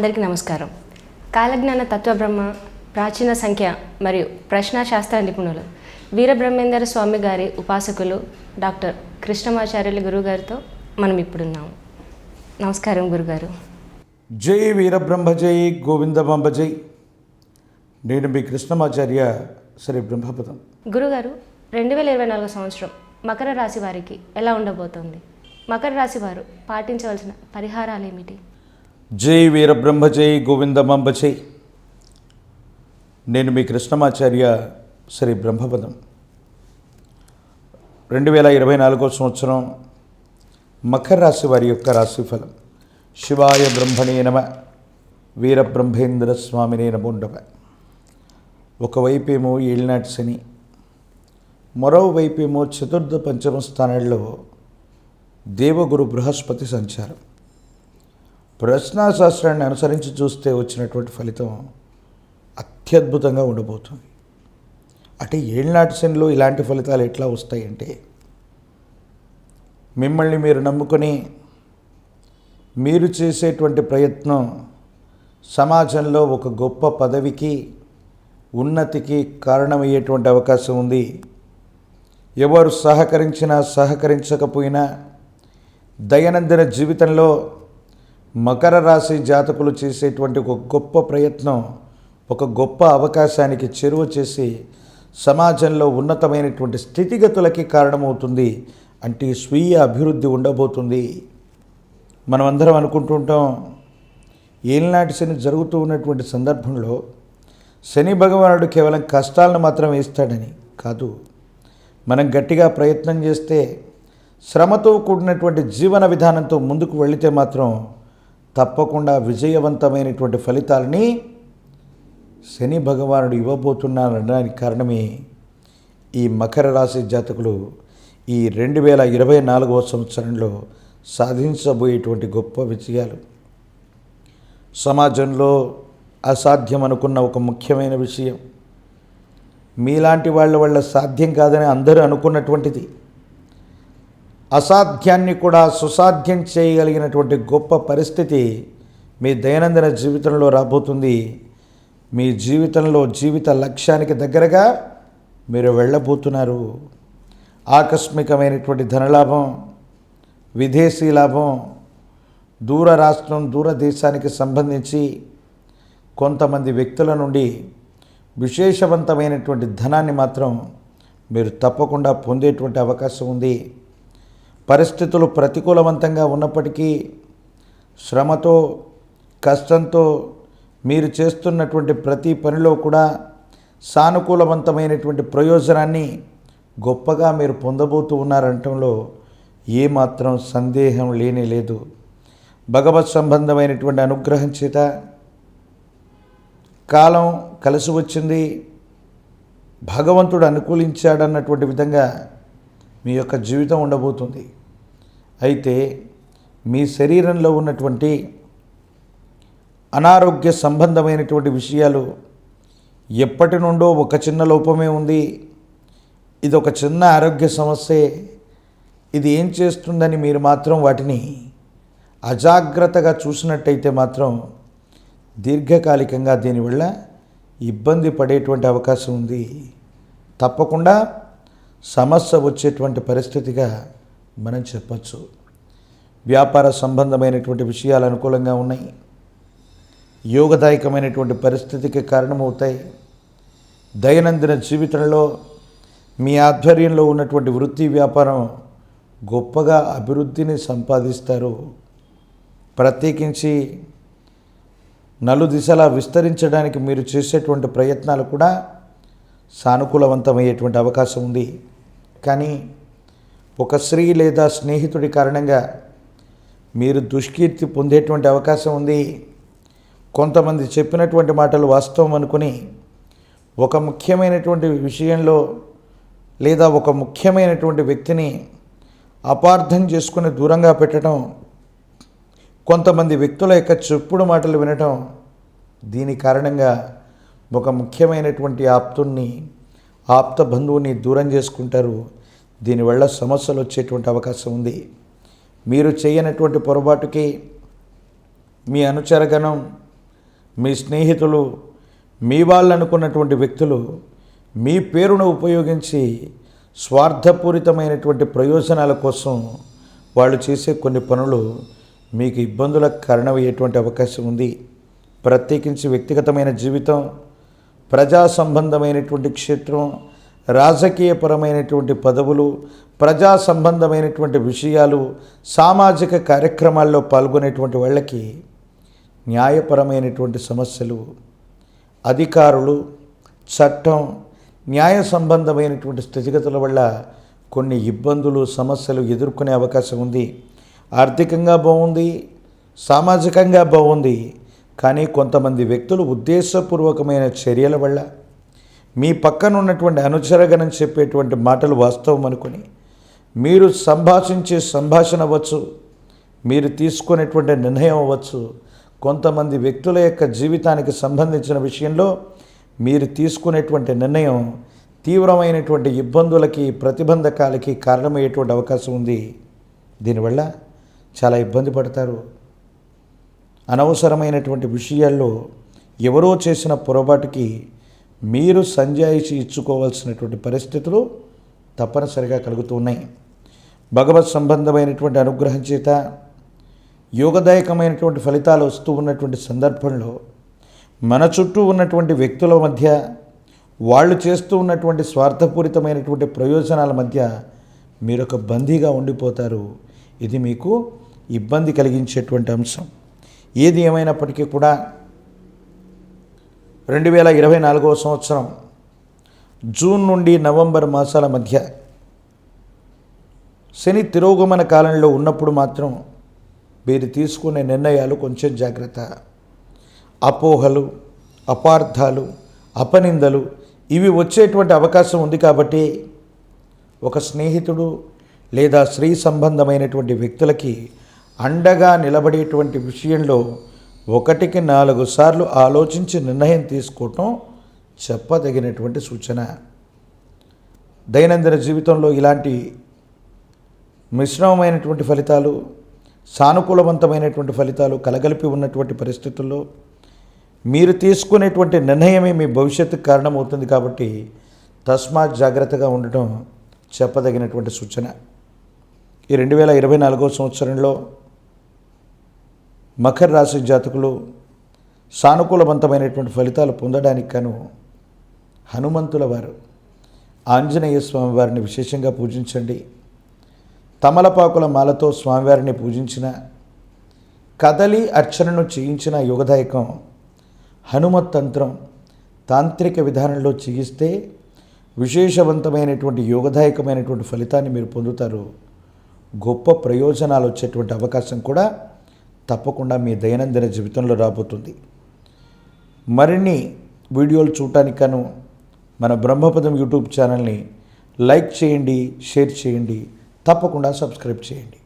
అందరికీ నమస్కారం. కాలజ్ఞాన తత్వబ్రహ్మ ప్రాచీన సంఖ్య మరియు ప్రశ్నాశాస్త్ర నిపుణులు వీరబ్రహ్మేందర స్వామి గారి ఉపాసకులు డాక్టర్ కృష్ణమాచార్యులు గురుగారితో మనం ఇప్పుడున్నాము నమస్కారం గురుగారు. జై వీరబ్రహ్మ జై గోవిందమాంబ జై. నేను మీ కృష్ణమాచార్య శ్రీ బ్రహ్మపదం. గురుగారు రెండు వేల ఇరవై నాలుగు సంవత్సరం మకర రాశి వారికి ఎలా ఉండబోతోంది? మకర రాశి వారు పాటించవలసిన పరిహారాలు ఏమిటి జై వీరబ్రహ్మ జై గోవిందమంబ జై నేను మీ కృష్ణమాచార్య శ్రీ బ్రహ్మపదం. రెండు వేల ఇరవై నాలుగో సంవత్సరం మకర రాశి వారి యొక్క రాశిఫలం శివాయ బ్రహ్మణే నమ వీరబ్రహ్మేంద్ర స్వామినే నమోండవ ఒకవైపేమో ఏళ్ళనాటి శని మరోవైపేమో చతుర్థ పంచమ స్థానాల్లో దేవగురు బృహస్పతి సంచారం. ప్రశ్నాశాస్త్రాన్ని అనుసరించి చూస్తే వచ్చినటువంటి ఫలితం అత్యద్భుతంగా ఉండబోతుంది. అంటే ఏళ్ళనాటి శనిలో ఇలాంటి ఫలితాలు ఎట్లా వస్తాయంటే మిమ్మల్ని మీరు నమ్ముకొని మీరు చేసేటువంటి ప్రయత్నం సమాజంలో ఒక గొప్ప పదవికి ఉన్నతికి కారణమయ్యేటువంటి అవకాశం ఉంది. ఎవరు సహకరించినా సహకరించకపోయినా దైనందిన జీవితంలో మకర రాశి జాతకులు చేసేటువంటి ఒక గొప్ప ప్రయత్నం ఒక గొప్ప అవకాశానికి చేరువ చేసి సమాజంలో ఉన్నతమైనటువంటి స్థితిగతులకి కారణమవుతుంది అంటే స్వీయ అభివృద్ధి ఉండబోతుంది. మనమందరం అనుకుంటుంటాం ఏలినాటి శని జరుగుతూ ఉన్నటువంటి సందర్భంలో శని భగవానుడు కేవలం కష్టాలను మాత్రం వేస్తాడని కాదు. మనం గట్టిగా ప్రయత్నం చేస్తే శ్రమతో కూడినటువంటి జీవన విధానంతో ముందుకు వెళితే మాత్రం తప్పకుండా విజయవంతమైనటువంటి ఫలితాలని శని భగవానుడు ఇవ్వబోతున్నారనడానికి కారణమే ఈ మకర రాశి జాతకులు ఈ రెండు వేల ఇరవై నాలుగవ సంవత్సరంలో సాధించబోయేటువంటి గొప్ప విజయాలు. సమాజంలో అసాధ్యం అనుకున్న ఒక ముఖ్యమైన విషయం. మీలాంటి వాళ్ళ వల్ల సాధ్యం కాదని అందరూ అనుకున్నటువంటిది. అసాధ్యాన్ని కూడా సుసాధ్యం చేయగలిగినటువంటి గొప్ప పరిస్థితి మీ దైనందిన జీవితంలో రాబోతుంది. మీ జీవితంలో జీవిత లక్ష్యానికి దగ్గరగా మీరు వెళ్ళబోతున్నారు. ఆకస్మికమైనటువంటి ధనలాభం విదేశీ లాభం దూర రాష్ట్రం దూర దేశానికి సంబంధించి కొంతమంది వ్యక్తుల నుండి విశేషవంతమైనటువంటి ధనాన్ని మాత్రం మీరు తప్పకుండా పొందేటువంటి అవకాశం ఉంది. పరిస్థితులు ప్రతికూలవంతంగా ఉన్నప్పటికీ శ్రమతో కష్టంతో మీరు చేస్తున్నటువంటి ప్రతి పనిలో కూడా సానుకూలవంతమైనటువంటి ప్రయోజనాన్ని గొప్పగా మీరు పొందబోతూ ఉన్నారంటంలో ఏమాత్రం సందేహం లేనే లేదు. భగవత్ సంబంధమైనటువంటి అనుగ్రహం చేత కాలం కలిసి వచ్చింది. భగవంతుడు అనుకూలించాడన్నటువంటి విధంగా మీ యొక్క జీవితం ఉండబోతుంది. అయితే మీ శరీరంలో ఉన్నటువంటి అనారోగ్య సంబంధమైనటువంటి విషయాలు ఎప్పటి నుండో ఒక చిన్న లోపమే ఉంది. ఇది ఒక చిన్న ఆరోగ్య సమస్యే. ఇది ఏం చేస్తుందని మీరు మాత్రం వాటిని అజాగ్రత్తగా చూసినట్టయితే మాత్రం దీర్ఘకాలికంగా దీనివల్ల ఇబ్బంది పడేటువంటి అవకాశం ఉంది. తప్పకుండా సమస్య వచ్చేటువంటి పరిస్థితిగా మనం చెప్పచ్చు. వ్యాపార సంబంధమైనటువంటి విషయాలు అనుకూలంగా ఉన్నాయి. యోగదాయకమైనటువంటి పరిస్థితికి కారణమవుతాయి. దైనందిన జీవితంలో మీ ఆధ్వర్యంలో ఉన్నటువంటి వృత్తి వ్యాపారం గొప్పగా అభివృద్ధిని సంపాదిస్తారు. ప్రత్యేకించి నలు దిశలా విస్తరించడానికి మీరు చేసేటువంటి ప్రయత్నాలు కూడా సానుకూలవంతమయ్యేటువంటి అవకాశం ఉంది. కానీ ఒక స్త్రీ లేదా స్నేహితుడి కారణంగా మీరు దుష్కీర్తి పొందేటువంటి అవకాశం ఉంది. కొంతమంది చెప్పినటువంటి మాటలు వాస్తవం అనుకుని ఒక ముఖ్యమైనటువంటి విషయంలో లేదా ఒక ముఖ్యమైనటువంటి వ్యక్తిని అపార్థం చేసుకుని దూరంగా పెట్టడం కొంతమంది వ్యక్తుల యొక్క చెప్పుడు మాటలు వినటం దీని కారణంగా ఒక ముఖ్యమైనటువంటి ఆప్తుణ్ణి ఆప్త బంధువుని దూరం చేసుకుంటారు. దీనివల్ల సమస్యలు వచ్చేటువంటి అవకాశం ఉంది. మీరు చేయనటువంటి పొరపాటుకి మీ అనుచరగణం మీ స్నేహితులు మీ వాళ్ళు అనుకున్నటువంటి వ్యక్తులు మీ పేరును ఉపయోగించి స్వార్థపూరితమైనటువంటి ప్రయోజనాల కోసం వాళ్ళు చేసే కొన్ని పనులు మీకు ఇబ్బందులకు కారణమయ్యేటువంటి అవకాశం ఉంది. ప్రత్యేకించి వ్యక్తిగతమైన జీవితం ప్రజా సంబంధమైనటువంటి క్షేత్రం రాజకీయపరమైనటువంటి పదవులు ప్రజా సంబంధమైనటువంటి విషయాలు సామాజిక కార్యక్రమాల్లో పాల్గొనేటువంటి వాళ్ళకి న్యాయపరమైనటువంటి సమస్యలు అధికారులు చట్టం న్యాయ సంబంధమైనటువంటి స్థితిగతుల వల్ల కొన్ని ఇబ్బందులు సమస్యలు ఎదుర్కొనే అవకాశం ఉంది. ఆర్థికంగా బాగుంది సామాజికంగా బాగుంది కానీ కొంతమంది వ్యక్తులు ఉద్దేశపూర్వకమైన చర్యల వల్ల మీ పక్కన ఉన్నటువంటి అనుచరగణం చెప్పేటువంటి మాటలు వాస్తవం అనుకుని మీరు సంభాషించే సంభాషణ అవ్వచ్చు మీరు తీసుకునేటువంటి నిర్ణయం అవ్వచ్చు. కొంతమంది వ్యక్తుల యొక్క జీవితానికి సంబంధించిన విషయంలో మీరు తీసుకునేటువంటి నిర్ణయం తీవ్రమైనటువంటి ఇబ్బందులకి ప్రతిబంధకాలకి కారణమయ్యేటువంటి అవకాశం ఉంది. దీనివల్ల చాలా ఇబ్బంది పడతారు. అనవసరమైనటువంటి విషయాల్లో ఎవరో చేసిన పొరపాటుకి మీరు సంజాయిషి ఇచ్చుకోవాల్సినటువంటి పరిస్థితులు తప్పనిసరిగా కలుగుతూ ఉన్నాయి. భగవత్ సంబంధమైనటువంటి అనుగ్రహం చేత యోగదాయకమైనటువంటి ఫలితాలు వస్తూ ఉన్నటువంటి సందర్భంలో మన చుట్టూ ఉన్నటువంటి వ్యక్తుల మధ్య వాళ్ళు చేస్తూ ఉన్నటువంటి స్వార్థపూరితమైనటువంటి ప్రయోజనాల మధ్య మీరు ఒక బందీగా ఉండిపోతారు. ఇది మీకు ఇబ్బంది కలిగించేటువంటి అంశం. ఏది ఏమైనప్పటికీ కూడా రెండు వేల ఇరవై నాలుగవ సంవత్సరం జూన్ నుండి నవంబర్ మాసాల మధ్య శని తిరోగమన కాలంలో ఉన్నప్పుడు మాత్రం మీరు తీసుకునే నిర్ణయాలు కొంచెం జాగ్రత్త. అపోహలు అపార్థాలు అపనిందలు ఇవి వచ్చేటువంటి అవకాశం ఉంది కాబట్టి ఒక స్నేహితుడు లేదా స్త్రీ సంబంధమైనటువంటి వ్యక్తులకి అండగా నిలబడేటువంటి విషయంలో ఒకటికి నాలుగు సార్లు ఆలోచించి నిర్ణయం తీసుకోవటం చెప్పదగినటువంటి సూచన. దైనందిన జీవితంలో ఇలాంటి మిశ్రమమైనటువంటి ఫలితాలు సానుకూలవంతమైనటువంటి ఫలితాలు కలగలిపి ఉన్నటువంటి పరిస్థితుల్లో మీరు తీసుకునేటువంటి నిర్ణయమే మీ భవిష్యత్తుకు కారణమవుతుంది కాబట్టి తస్మాత్ జాగ్రత్తగా ఉండటం చెప్పదగినటువంటి సూచన. ఈ రెండు వేల ఇరవై నాలుగో సంవత్సరంలో మకర రాశి జాతకులు సానుకూలవంతమైనటువంటి ఫలితాలు పొందడానికి కాను హనుమంతుల వారు ఆంజనేయ స్వామి వారిని విశేషంగా పూజించండి. తమలపాకుల మాలతో స్వామివారిని పూజించిన కదలి అర్చనను చేయించిన యుగదాయకం హనుమత్ తంత్రం తాంత్రిక విధానంలో చేయిస్తే విశేషవంతమైనటువంటి యోగదాయకమైనటువంటి ఫలితాన్ని మీరు పొందుతారు. గొప్ప ప్రయోజనాలు వచ్చేటువంటి అవకాశం కూడా తప్పకుండా మీ దైనందిన జీవితంలో రాబోతుంది. మరిన్ని వీడియోలు చూడటానికను మన బ్రహ్మపదం యూట్యూబ్ ఛానల్ని లైక్ చేయండి షేర్ చేయండి తప్పకుండా సబ్స్క్రైబ్ చేయండి.